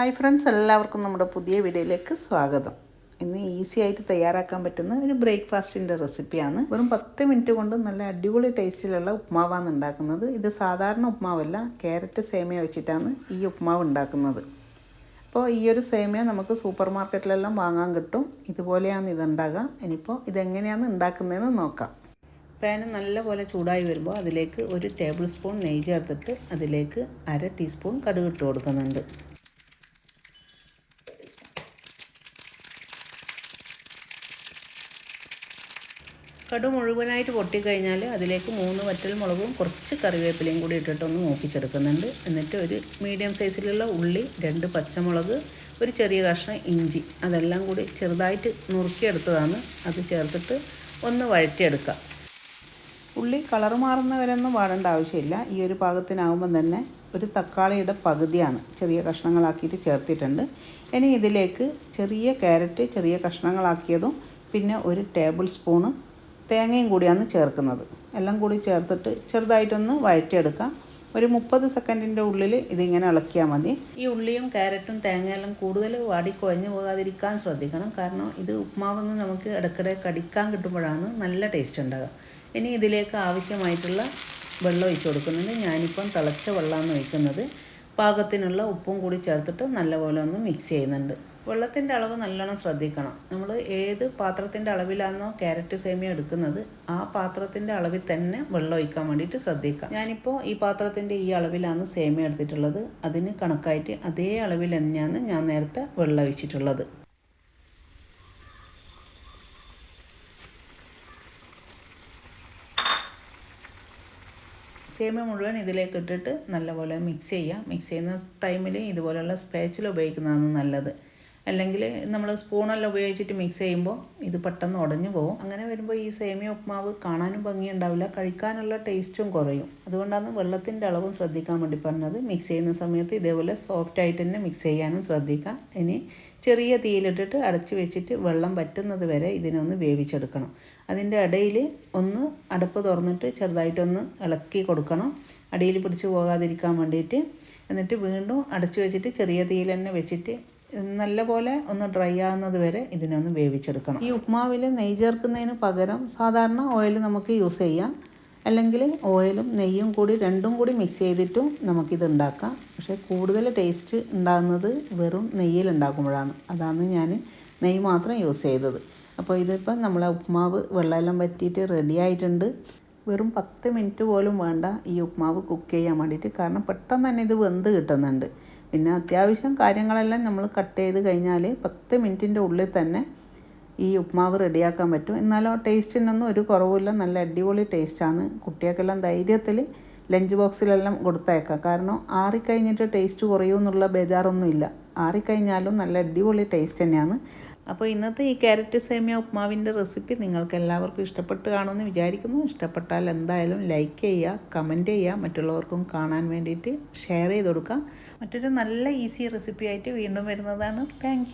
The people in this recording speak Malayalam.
ഹായ് ഫ്രണ്ട്സ് എല്ലാവർക്കും നമ്മുടെ പുതിയ വീഡിയോയിലേക്ക് സ്വാഗതം. ഇന്ന് ഈസി ആയിട്ട് തയ്യാറാക്കാൻ പറ്റുന്ന ഒരു ബ്രേക്ക്ഫാസ്റ്റിന്റെ റെസിപ്പിയാണ്. വെറും പത്ത് മിനിറ്റ് കൊണ്ട് നല്ല അടിപൊളി ടേസ്റ്റിലുള്ള ഉപ്മാവാണ് ഉണ്ടാക്കുന്നത്. ഇത് സാധാരണ ഉപ്മാവല്ല ക്യാരറ്റ് സേമിയ വെച്ചിട്ടാണ് ഈ ഉപ്മാവ് ഉണ്ടാക്കുന്നത്. അപ്പോൾ ഈ ഒരു സേമിയ നമുക്ക് സൂപ്പർ മാർക്കറ്റിലെല്ലാം വാങ്ങാൻ കിട്ടും. ഇതുപോലെയാണ് ഇതുണ്ടാകുക ഇനിയിപ്പോൾ ഇതെങ്ങനെയാണ് ഉണ്ടാക്കുന്നതെന്ന് നോക്കാം. പാന് നല്ലപോലെ ചൂടായി വരുമ്പോൾ അതിലേക്ക് ഒരു ടേബിൾ സ്പൂൺ നെയ്യ് ചേർത്തിട്ട് അതിലേക്ക് അര ടീസ്പൂൺ കടുക് ഇട്ട് കൊടുക്കുന്നുണ്ട്. കടു മുഴുവനായിട്ട് പൊട്ടിക്കഴിഞ്ഞാൽ അതിലേക്ക് മൂന്ന് വറ്റൽ മുളകും കുറച്ച് കറിവേപ്പിലയും കൂടി ഇട്ടിട്ടൊന്ന് മൂപ്പിച്ചെടുക്കുന്നുണ്ട്. എന്നിട്ട് ഒരു മീഡിയം സൈസിലുള്ള ഉള്ളി രണ്ട് പച്ചമുളക് ഒരു ചെറിയ കഷ്ണം ഇഞ്ചി അതെല്ലാം കൂടി ചെറുതായിട്ട് നുറുക്കിയെടുത്തതാണ്. അത് ചേർത്തിട്ട് ഒന്ന് വഴറ്റിയെടുക്കുക ഉള്ളി കളർ മാറുന്നവരൊന്നും വാടേണ്ട ആവശ്യമില്ല. ഈ ഒരു പാകത്തിനാവുമ്പം തന്നെ ഒരു തക്കാളിയുടെ പകുതിയാണ് ചെറിയ കഷ്ണങ്ങളാക്കിയിട്ട് ചേർത്തിട്ടുണ്ട്. ഇനി ഇതിലേക്ക് ചെറിയ ക്യാരറ്റ് ചെറിയ കഷ്ണങ്ങളാക്കിയതും പിന്നെ ഒരു ടേബിൾ സ്പൂണ് തേങ്ങയും കൂടിയാണ് ചേർക്കുന്നത്. എല്ലാം കൂടി ചേർത്തിട്ട് ചെറുതായിട്ടൊന്ന് വഴറ്റിയെടുക്കാം. ഒരു മുപ്പത് സെക്കൻഡിന്റെ ഉള്ളിൽ ഇതിങ്ങനെ ഇളക്കിയാൽ മതി. ഈ ഉള്ളിയും ക്യാരറ്റും തേങ്ങയെല്ലാം കൂടുതൽ വാടി കുഴഞ്ഞു പോകാതിരിക്കാൻ ശ്രദ്ധിക്കണം. കാരണം ഇത് ഉപ്മാവെന്ന് നമുക്ക് ഇടയ്ക്കിടെ കടിക്കാൻ കിട്ടുമ്പോഴാണ് നല്ല ടേസ്റ്റ് ഉണ്ടാകുക ഇനി ഇതിലേക്ക് ആവശ്യമായിട്ടുള്ള വെള്ളം ഒഴിച്ചു കൊടുക്കുന്നുണ്ട്. ഞാനിപ്പം തിളച്ച വെള്ളമാണ് ഒഴിക്കുന്നത്. പാകത്തിനുള്ള ഉപ്പും കൂടി ചേർത്തിട്ട് നല്ലപോലെ ഒന്ന് മിക്സ് ചെയ്യുന്നുണ്ട്. വെള്ളത്തിന്റെ അളവ് നല്ലോണം ശ്രദ്ധിക്കണം. നമ്മൾ ഏത് പാത്രത്തിന്റെ അളവിലാണോ ക്യാരറ്റ് സേമിയ എടുക്കുന്നത് ആ പാത്രത്തിന്റെ അളവിൽ തന്നെ വെള്ളം ഒഴിക്കാൻ വേണ്ടിയിട്ട് ശ്രദ്ധിക്കാം ഞാനിപ്പോൾ ഈ പാത്രത്തിന്റെ ഈ അളവിലാണ് സേമിയ എടുത്തിട്ടുള്ളത്. അതിന് കണക്കായിട്ട് അതേ അളവിൽ തന്നെയാണ് ഞാൻ നേരത്തെ വെള്ളം ഒഴിച്ചിട്ടുള്ളത്. സേമിയ മുഴുവൻ ഇതിലേക്ക് ഇട്ടിട്ട് നല്ലപോലെ മിക്സ് ചെയ്യുക. മിക്സ് ചെയ്യുന്ന ടൈമിൽ ഇതുപോലെയുള്ള സ്പാച്ചിൽ ഉപയോഗിക്കുന്നതാണ് നല്ലത്. അല്ലെങ്കിൽ നമ്മൾ സ്പൂണെല്ലാം ഉപയോഗിച്ചിട്ട് മിക്സ് ചെയ്യുമ്പോൾ ഇത് പെട്ടെന്ന് ഉടഞ്ഞു പോകും. അങ്ങനെ വരുമ്പോൾ ഈ സേമിയ ഉപ്മാവ് കാണാനും ഭംഗിയുണ്ടാവില്ല കഴിക്കാനുള്ള ടേസ്റ്റും കുറയും. അതുകൊണ്ടാണ് വെള്ളത്തിന്റെ അളവും ശ്രദ്ധിക്കാൻ വേണ്ടി പറഞ്ഞത്. മിക്സ് ചെയ്യുന്ന സമയത്ത് ഇതേപോലെ സോഫ്റ്റ് ആയിട്ട് തന്നെ മിക്സ് ചെയ്യാനും ശ്രദ്ധിക്കാം. ഇനി ചെറിയ തീയിലിട്ടിട്ട് അടച്ചു വെച്ചിട്ട് വെള്ളം പറ്റുന്നത് വരെ ഇതിനൊന്ന് വേവിച്ചെടുക്കണം. അതിന്റെ ഇടയിൽ ഒന്ന് അടുപ്പ് തുറന്നിട്ട് ചെറുതായിട്ടൊന്ന് ഇളക്കി കൊടുക്കണം. അടിയിൽ പിടിച്ച് പോകാതിരിക്കാൻ വേണ്ടിയിട്ട്. എന്നിട്ട് വീണ്ടും അടച്ചു വെച്ചിട്ട് ചെറിയ തീയിൽ തന്നെ വെച്ചിട്ട് നല്ലപോലെ ഒന്ന് ഡ്രൈ ആകുന്നത് വരെ ഇതിനൊന്ന് വേവിച്ചെടുക്കണം. ഈ ഉപ്മാവിൽ നെയ്യ് ചേർക്കുന്നതിന് പകരം സാധാരണ ഓയിൽ നമുക്ക് യൂസ് ചെയ്യാം. അല്ലെങ്കിൽ ഓയിലും നെയ്യും കൂടി രണ്ടും കൂടി മിക്സ് ചെയ്തിട്ടും നമുക്കിത് ഉണ്ടാക്കാം. പക്ഷേ കൂടുതൽ ടേസ്റ്റ് ഉണ്ടാകുന്നത് വെറും നെയ്യിൽ ഉണ്ടാക്കുമ്പോഴാണ്. അതാണ് ഞാൻ നെയ്യ് മാത്രം യൂസ് ചെയ്തത്. അപ്പോൾ ഇതിപ്പം നമ്മളെ ഉപ്മാവ് വെള്ളമെല്ലാം പറ്റിയിട്ട് റെഡി ആയിട്ടുണ്ട്. വെറും പത്ത് മിനിറ്റ് പോലും വേണ്ട ഈ ഉപ്മാവ് കുക്ക് ചെയ്യാൻ വേണ്ടിയിട്ട്. കാരണം പെട്ടെന്ന് തന്നെ ഇത് വെന്ത് കിട്ടുന്നുണ്ട്. പിന്നെ അത്യാവശ്യം കാര്യങ്ങളെല്ലാം നമ്മൾ കട്ട് ചെയ്ത് കഴിഞ്ഞാൽ പത്ത് മിനിറ്റിന്റെ ഉള്ളിൽ തന്നെ ഈ ഉപ്മാവ് റെഡിയാക്കാൻ പറ്റും. എന്നാലോ ടേസ്റ്റിനൊന്നും ഒരു കുറവുമില്ല. നല്ല അടിപൊളി ടേസ്റ്റാണ് കുട്ടികൾക്കെല്ലാം ധൈര്യത്തിൽ ലഞ്ച് ബോക്സിലെല്ലാം കൊടുത്തയക്കാം. കാരണം ആറിക്കഴിഞ്ഞിട്ട് ടേസ്റ്റ് കുറയുമെന്നുള്ള ബേജാറൊന്നുമില്ല. ആറിക്കഴിഞ്ഞാലും നല്ല അടിപൊളി ടേസ്റ്റ് തന്നെയാണ്. അപ്പോൾ ഇന്നത്തെ ഈ ക്യാരറ്റ് സേമിയ ഉപ്മാവിന്റെ റെസിപ്പി നിങ്ങൾക്ക് എല്ലാവർക്കും ഇഷ്ടപ്പെട്ട് കാണുമെന്ന് വിചാരിക്കുന്നു. ഇഷ്ടപ്പെട്ടാൽ എന്തായാലും ലൈക്ക് ചെയ്യുക കമന്റ് ചെയ്യുക മറ്റുള്ളവർക്കും കാണാൻ വേണ്ടിയിട്ട് ഷെയർ ചെയ്ത് കൊടുക്കുക. മറ്റൊരു നല്ല ഈസി റെസിപ്പി ആയിട്ട് വീണ്ടും വരുന്നതാണ്. താങ്ക്